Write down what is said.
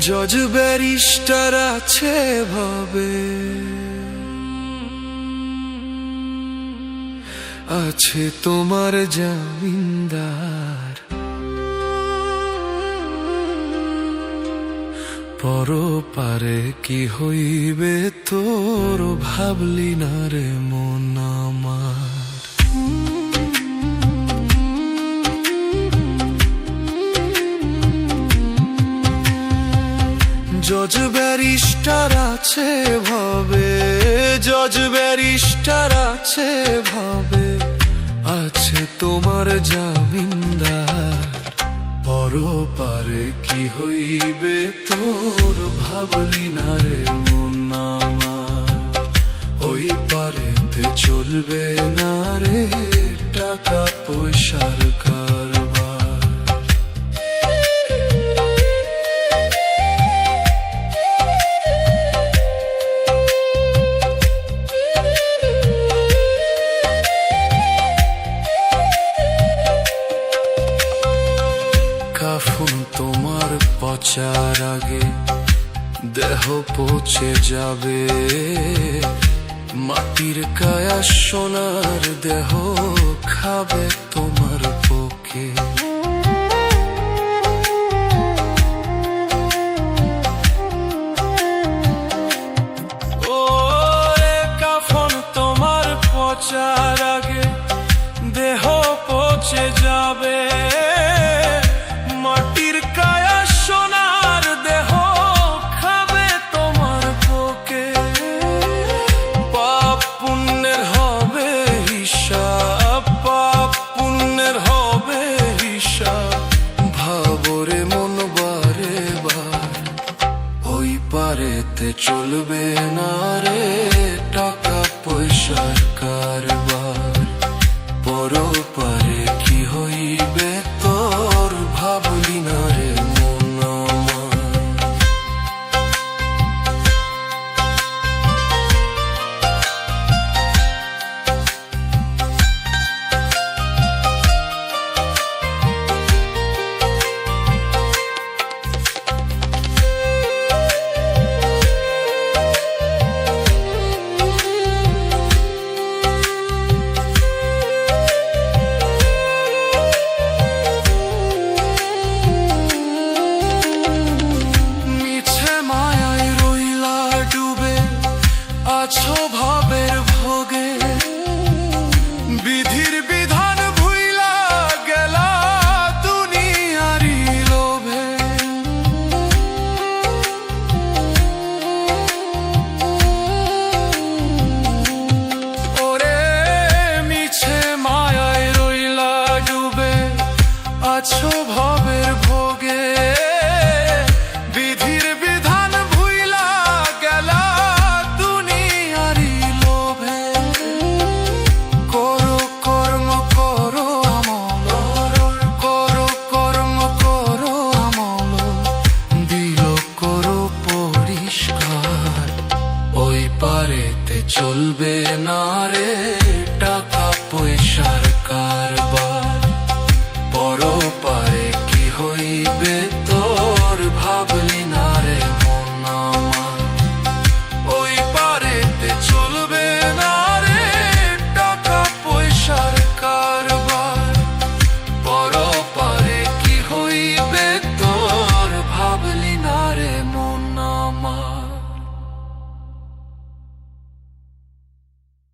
জজ ব্যারিস্টার আছে ভাবে। আছে তোমার জামিনদার। পর পারে কি হইবে তোর? ভাবলি না রে মন আমার। জজ ব্যারিস্টার আছে ভাবে, জজ ব্যারিস্টার আছে ভাবে, আছে তোমার জামিনদার। পর পারে কি হইবে তোর ভাবলি না রে মন আমার? ওই পারেতে চলবে কাফুন তোমার পচার আগে দেহ পচে যাবে। মাটির কায়া সোনার দেহ খাবে তোমার পোকে পচার আগে দেহ পচে যাবে। চলবে না রে টাকা পয়সার কারবার পর পারেতে চলবে না রে টাকা পয়সার কারবার।